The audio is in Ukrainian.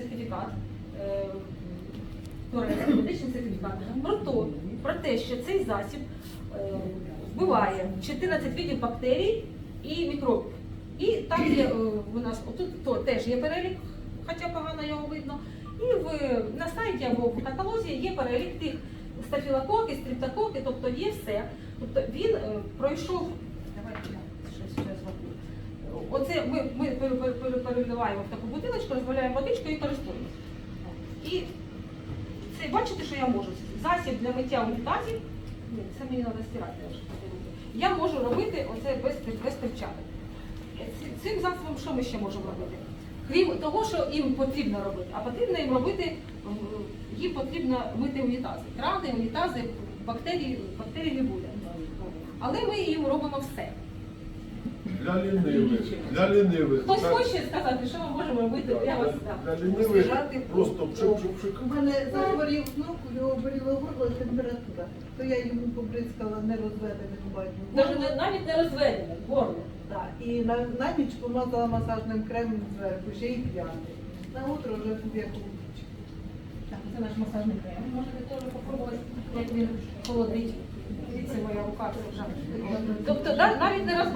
сертифікат, е, медичний сертифікат про, то, про те, що цей засіб е, вбиває 14 видів бактерій і мікробів. І там є е, у нас тут то теж є перелік, хоча погано його видно. І в, на сайті або в каталозі є перелік тих стафілококи, стриптококи, тобто є все. Тобто він пройшов. Давайте щось зроблю. Оце ми, ми пере- пере- пере- переливаємо в таку бутилочку, розбавляємо водичкою і користуємося. І це бачите, що я можу? Засіб для миття унітазів. Ні, це мені треба стирати. я можу робити оце без, без перчаток. Цим засобом що ми ще можемо робити? Крім того, що їм потрібно робити, а потрібно їм робити, їм потрібно мити унітази. Крани, унітази, бактерій, бактерій не буде. Але ми їм робимо все. Для лінивих. Для лінивих. Хтось Так, хоче сказати, що ми можемо робити? Я вас Для лінивих просто пшик-пшик-пшик. У мене захворів внук, у нього боліло горло і температура. То я йому побризкала нерозведеним. Навіть не- навіть не розведено, горло. Так, і на, на ніч помазала масажним кремом зверху, ще й п'яний. На утро вже був як. Так, це наш масажний крем. Можете теж попробувати, як він холодить. Дивіться, моя рука вже. Тобто да, навіть не розбавлено.